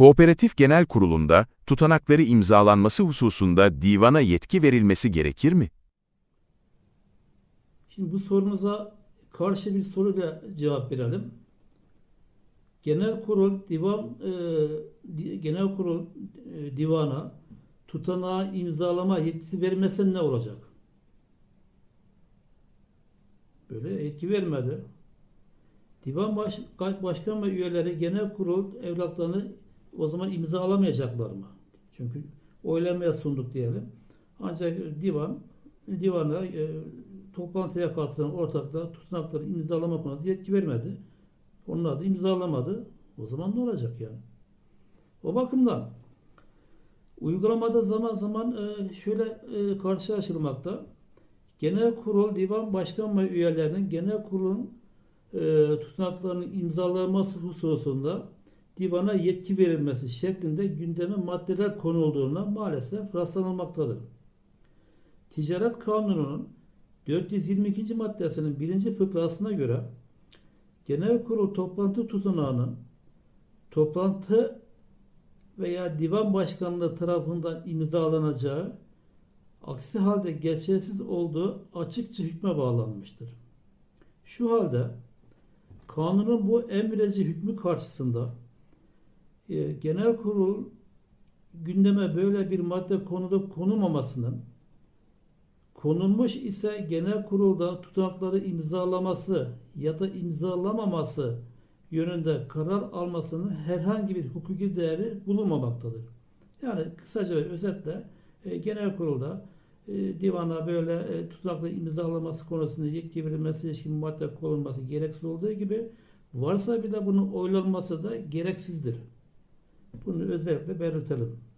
Kooperatif Genel Kurulu'nda tutanakları imzalanması hususunda divana yetki verilmesi gerekir mi? Şimdi bu sorunuza karşı bir soruyla cevap verelim. Genel kurul divan e, genel kurul e, divana tutanağı imzalama yetkisi vermese ne olacak? Böyle yetki vermedi. Divan baş, başkan ve üyeleri genel kurul evlatlarını o zaman imzalamayacaklar mı? Çünkü oylamaya sunduk diyelim. Ancak divan divana e, toplantıya katılan ortaklar tutanakları imzalama konusunda yetki vermedi. Onlar da imzalamadı. O zaman ne olacak yani? O bakımdan uygulamada zaman zaman e, şöyle e, karşılaşılmakta. Genel kurul divan başkan ve üyelerinin genel kurulun e, tutanaklarının imzalaması hususunda divana yetki verilmesi şeklinde gündeme maddeler konulduğuna maalesef rastlanılmaktadır. Ticaret Kanunu'nun 422. maddesinin birinci fıkrasına göre genel kurul toplantı tutanağının toplantı veya divan başkanlığı tarafından imzalanacağı aksi halde geçersiz olduğu açıkça hükme bağlanmıştır. Şu halde kanunun bu emreci hükmü karşısında e, genel kurul gündeme böyle bir madde konulup konulmamasının konulmuş ise genel kurulda tutanakları imzalaması ya da imzalamaması yönünde karar almasının herhangi bir hukuki değeri bulunmamaktadır. Yani kısaca ve özetle e, genel kurulda e, divana böyle e, imzalaması konusunda yetki verilmesi ilişkin madde konulması gereksiz olduğu gibi varsa bir de bunun oylanması da gereksizdir. Bunu özellikle belirtelim.